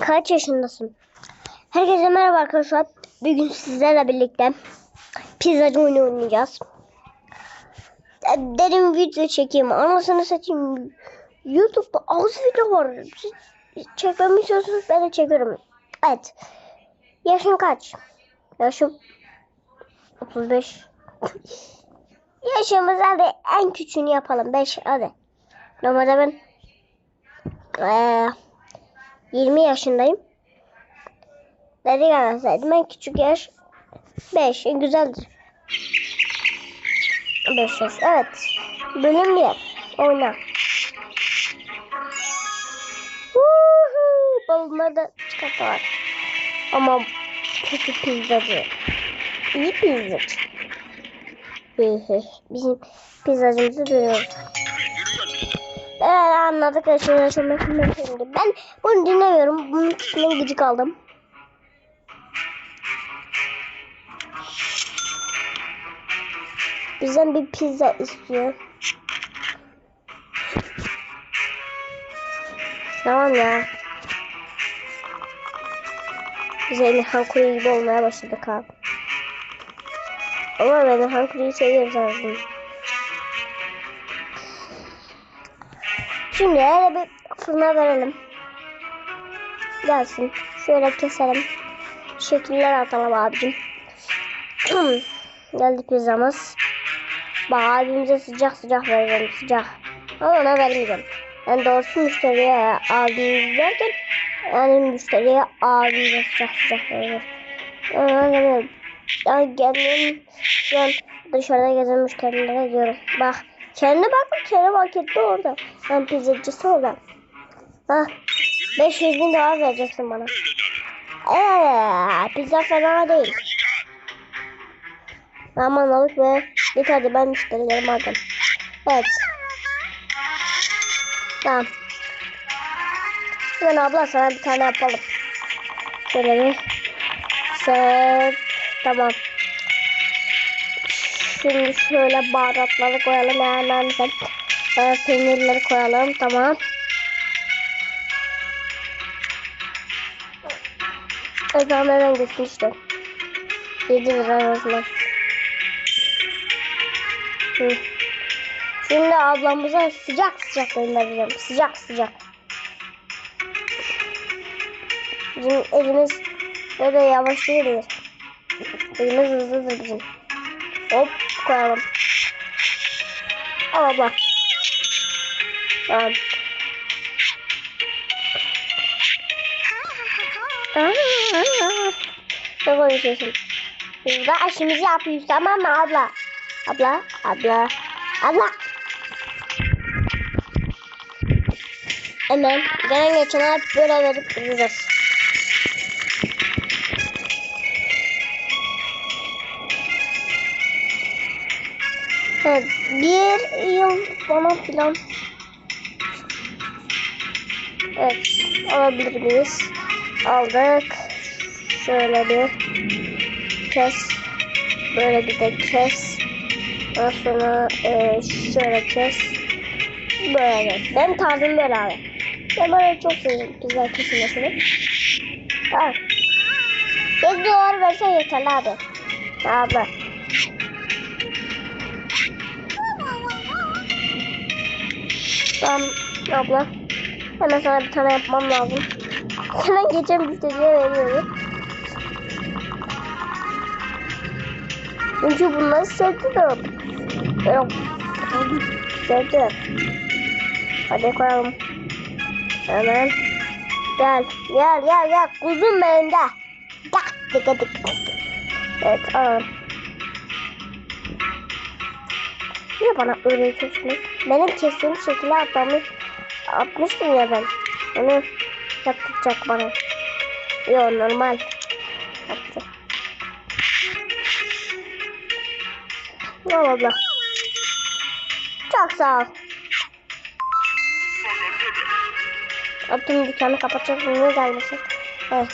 Kaç yaşındasın? Herkese merhaba arkadaşlar. Bugün sizlerle birlikte pizzacı oyunu oynayacağız. Dedim video çekeyim. Anasını satayım. YouTube'da az video var. Siz çekmemi istiyorsanız ben de çekiyorum. Evet. Yaşın kaç? Yaşım 35. Yaşımız hadi en küçüğünü yapalım. 5 hadi. Normalde ben eee 20 yaşındayım. Dedik anasaydım en küçük yaş 5 güzeldir. 5 yaş evet. Bölüm 1 oyna. Balonları da çıkarttılar. Ama kötü pizzacı. İyi pizzacı. Bizim pizzacımızı görüyoruz. Evet anladık aşırı şimdi. Ben bunu dinlemiyorum. Bunun üstüne gıcık aldım. Bizden bir pizza istiyor. Tamam ya. Biz Kuru gibi olmaya başladık abi. Ama ben Emirhan Kuru'yu seviyoruz. Şimdi öyle bir fırına verelim. Gelsin. Şöyle keselim. Şekiller atalım abicim. Geldi pizzamız. Bak abimize sıcak sıcak verelim sıcak. Ama ona vermeyeceğim. Yani doğrusu müşteriye abimiz derken yani müşteriye abimize sıcak sıcak. Ona veriyorum. Yani kendim şu an dışarıda gezen müşterilere diyorum. Bak kendi bak kendi markette orada. Ben pizzacısı orada. Ha 500 bin dolar vereceksin bana. Eee pizza fena değil. Aman alık ve git hadi ben müşterilerimi aldım. Evet. Tamam. Hemen abla sana bir tane yapalım. Şöyle bir. Set. Tamam. Şimdi şöyle baharatları koyalım. Yani sen e, peynirleri koyalım. Tamam. Tamam hemen işte. 7 lira arasında. Şimdi ablamıza sıcak sıcak göndereceğim. Sıcak sıcak. Bizim elimiz böyle yavaş değildir. Elimiz hızlıdır bizim. Hop koyalım. Al abla. Tamam. Ne konuşuyorsun? Biz de aşımızı yapıyoruz tamam mı abla? Abla, abla, abla. Hemen gelen geçene böyle verip duracağız. Evet, bir yıl falan filan. Evet, alabilir miyiz? Aldık. Şöyle bir kes. Böyle bir de kes. Ondan sonra e, şöyle kes. Böyle. Benim tarzım böyle abi. Ben böyle çok seviyorum pizza kesilmesini. Tamam. 7 dolar versen yeterli abi. Abi. Tamam abla. Hemen sana bir tane yapmam lazım. Hemen geçen müşteriye veriyorum. Çünkü bunları sevdim. Yok. Sevdim. Hadi koyalım. Hemen. Gel. Gel gel gel. Kuzum benim de. Dak dik dik. Evet alalım. Niye bana öyle yapıyorsunuz? Benim kestiğim şekilde atlamış, atmıştım ya ben. Onu yapacak bana. Yo normal. Yaptı. Ne abla? Çok sağ ol. Abdüm dükkanı kapatacak niye gelmesin? Evet.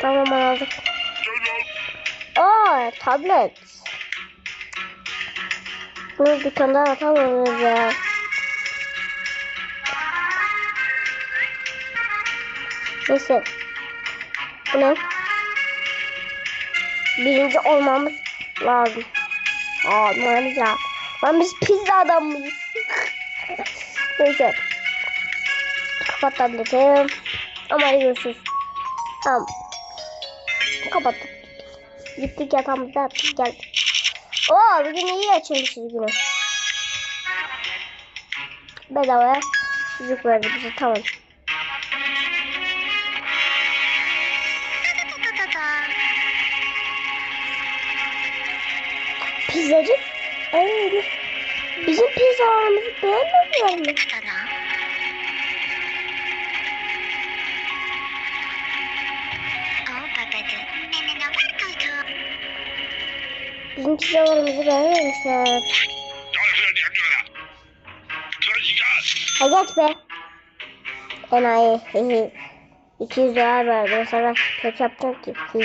Tamam aldık. Aa tablet. Bunu dükkanda atamıyoruz ya. Neyse. Bu ne? Birinci olmamız lazım. Olmamız lazım. Lan biz pizza adam mıyız? Neyse. Kapat tableti. Ama hadi görüşürüz. Tamam. Kapattık. Gittik yatağımıza yattık geldik. Oo bugün iyi açılmışız günü. Bedavaya sucuk verdi bize tamam. Pizzacı? Evet. Bizim pizzalarımızı beğenmediler mi? Bizim pizzalarımızı beğenmemişler. Ha geç be. Enayi. Hehe. 200 dolar verdi. Sonra kötü yapacak ki. Hı.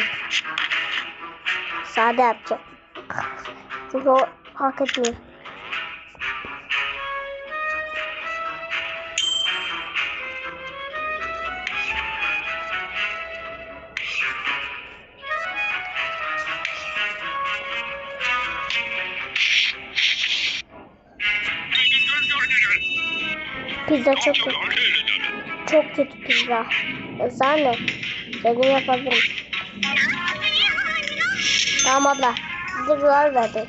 Sade yapacak. Çünkü o hak etmiyor. Pizza çok kötü. Çok kötü pizza. Efsane. Seni yapabilirim. Tamam abla. Bize dolar verdi.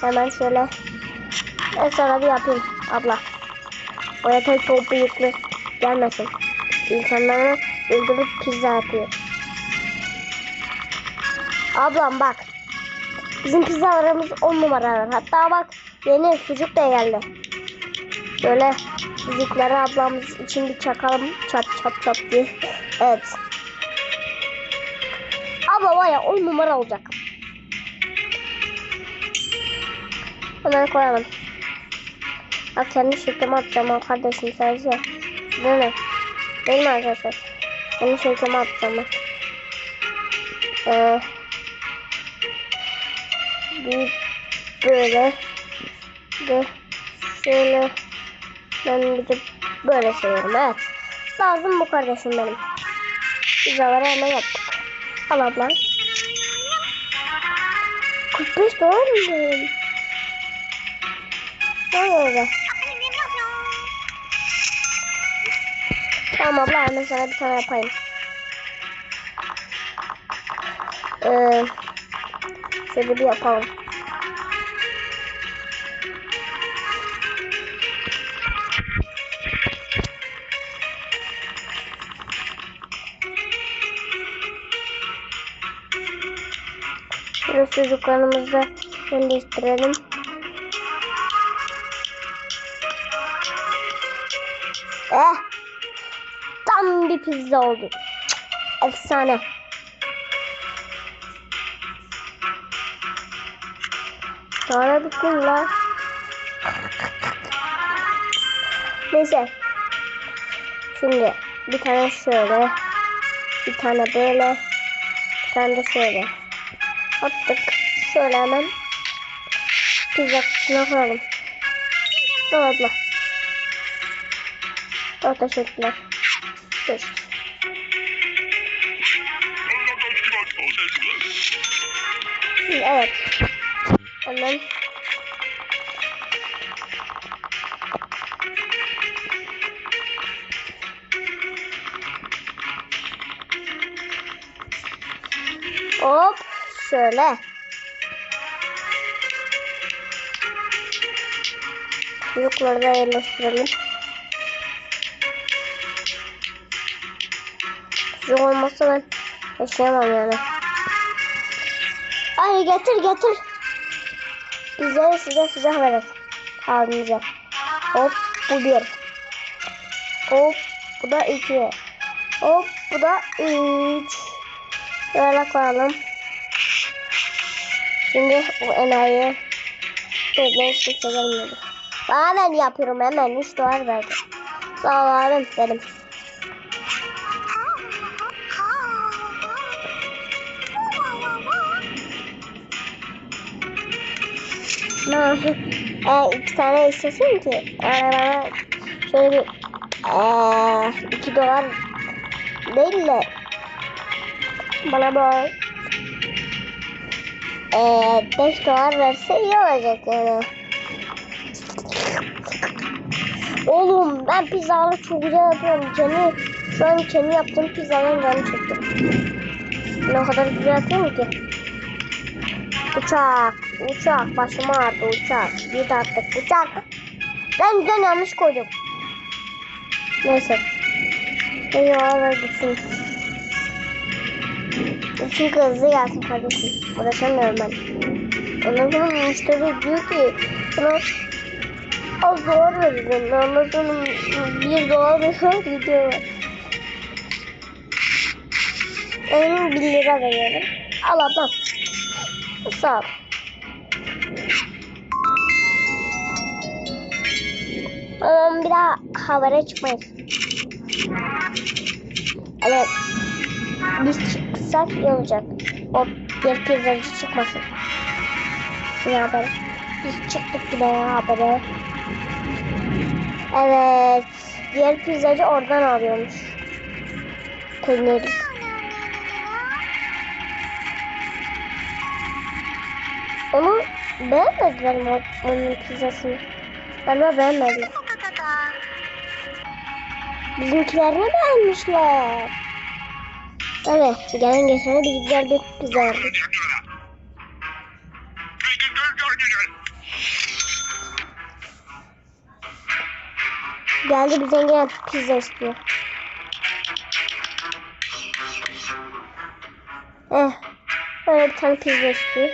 Hemen şöyle. Ben sana bir yapayım abla. O yeter çok büyüklü gelmesin. İnsanları öldürüp pizza yapıyor. Ablam bak. Bizim pizzalarımız on numaralar. Hatta bak yeni sucuk da geldi. Böyle sucukları ablamız için bir çakalım. Çat çat çat diye. Evet. Abla var ya on numara olacak. Hemen koyalım. Bak kendi şeklime atacağım o kardeşim sadece. Değil mi? Değil mi arkadaşlar? Kendi şeklime atacağım ben. Ee, bir böyle de şöyle ben bir de böyle seviyorum evet. Lazım bu kardeşim benim. Pizzaları hemen yaptık. Al abla. 45 dolar mı dedim? Ne oldu? Tamam abla hemen sana bir tane yapayım. Ee, şöyle bir yapalım. Çocuklarımızı yerleştirelim. Eh! Tam bir pizza oldu. Efsane. Sonra bitti lan. Neyse. Şimdi bir tane şöyle. Bir tane böyle. Bir tane de şöyle. Attık. Şöyle hemen pizza kutusuna koyalım. Al abla. Çok teşekkürler. Görüşürüz. Evet. Hemen şöyle. Çocukları da yerleştirelim. Çocuk olmazsa ben yaşayamam yani. Ay getir getir. Bize size sıcak verin. Abimize. Hop bu bir. Hop bu da iki. Hop bu da üç. Böyle koyalım. Şimdi bu enayi hiç kimse gelmedi. Aa ben yapıyorum hemen 3 dolar verdi. Sağ ol abim dedim. Nasıl? Ee, iki tane istesin ki. Yani bana şöyle bir ee, iki dolar değil de bana böyle eee 5 dolar verse iyi olacak yani. Oğlum ben pizzaları çok güzel yapıyorum. Kendi, şu an kendi yaptığım pizzadan canım çekti. Ben o kadar güzel yapıyorum ki. Uçak, uçak, başıma ağrıdı uçak. Bir de artık uçak. Ben güzel yanlış koydum. Neyse. Eyvallah gitsin. Çünkü hızlı gelsin kardeşim. Uğraşamıyorum ben. Ondan sonra müşteri diyor ki buna az dolar vereceğim. Ondan sonra bir dolar veriyor gidiyor. Ben bir lira veriyorum. Al ablam. Sağ ol. Ama bir daha havaya çıkmayız. Evet. Biz çıksak iyi olacak. O bir pizzacı çıkmasın. Ne haber? Biz çıktık bile ya habere. Evet. Diğer pizzacı oradan arıyormuş. Peyniri. Onu beğenmediler onun pizzasını? Galiba beğenmediler. Bizimkilerini beğenmişler. Evet, gelen geçene bir güzel bir pizza verdik. Geldi bizden gelen pizza istiyor. Eh, böyle bir tane pizza istiyor.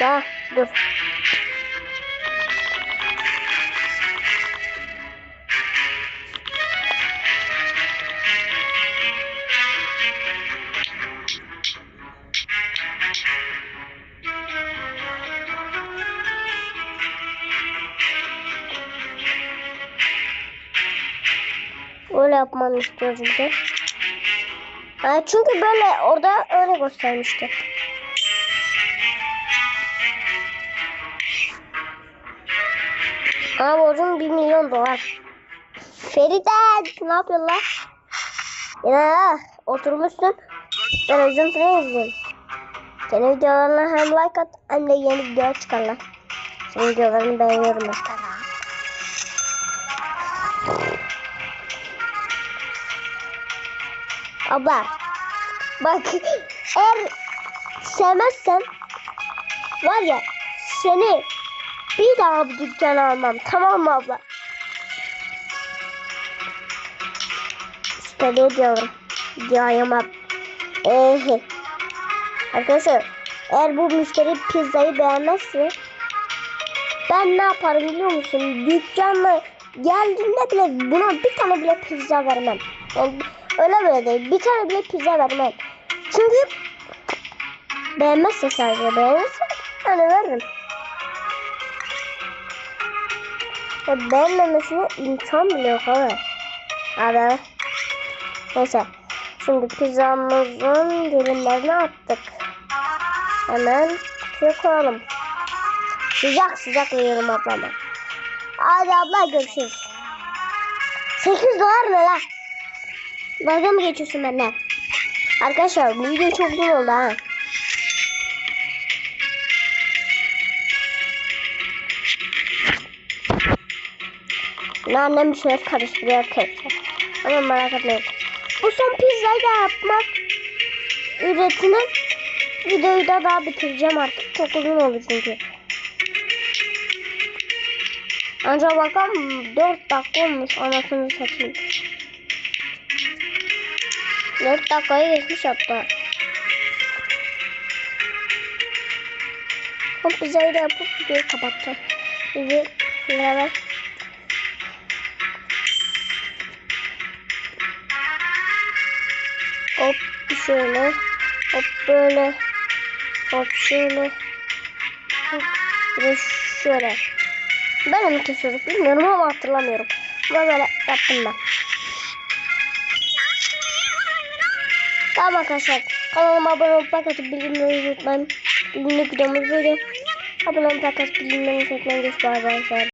Ya dur. Öyle yapmanı istiyoruz bir de. Ha, çünkü böyle orada öyle göstermişti. Aa borcum 1 milyon dolar. Feride ne yapıyorsun lan? Ya oturmuşsun. Televizyon falan izliyorsun. Senin videolarına hem like at hem de yeni video çıkarlar. Senin videolarını beğeniyorum ben. Abla bak eğer sevmezsen var ya seni bir daha bu dükkana almam tamam mı abla? İstediği diyorum. Diyayamam. Ehe. Arkadaşlar eğer bu müşteri pizzayı beğenmezse ben ne yaparım biliyor musun? Dükkanla geldiğinde bile buna bir tane bile pizza vermem. Yani öyle böyle değil. Bir tane bile pizza vermem. Çünkü beğenmezse sadece beğenirse hani veririm. Ya beğenmemesine imkan bile yok abi. Abi. Neyse. Şimdi pizzamızın dilimlerini attık. Hemen kutuya koyalım. Sıcak sıcak veriyorum ablama. Hadi abla görüşürüz. 8 dolar ne lan? Dalga mı geçiyorsun benimle? Arkadaşlar bu video çok uzun oldu ha. Bunu annem bir şeyler karıştırıyor arkadaşlar. Ama merak etmeyin. Bu son pizzayı da yapmak üretine videoyu da daha bitireceğim artık. Çok uzun oldu çünkü. Ancak bakalım 4 dakika olmuş anasını satayım. 4 dakikayı geçmiş hatta. O pizzayı da yapıp videoyu kapattım. Şimdi beraber Hop şöyle. Hop böyle. Hop şöyle. Hop ve şöyle. Ben mi kesiyorduk bilmiyorum ama hatırlamıyorum. Ama böyle yaptım ben. Tamam arkadaşlar. Kanalıma abone olup like atıp bildirimleri unutmayın. Bugünlük videomuz böyle. Abone olup like bildirimleri unutmayın. Bay bay.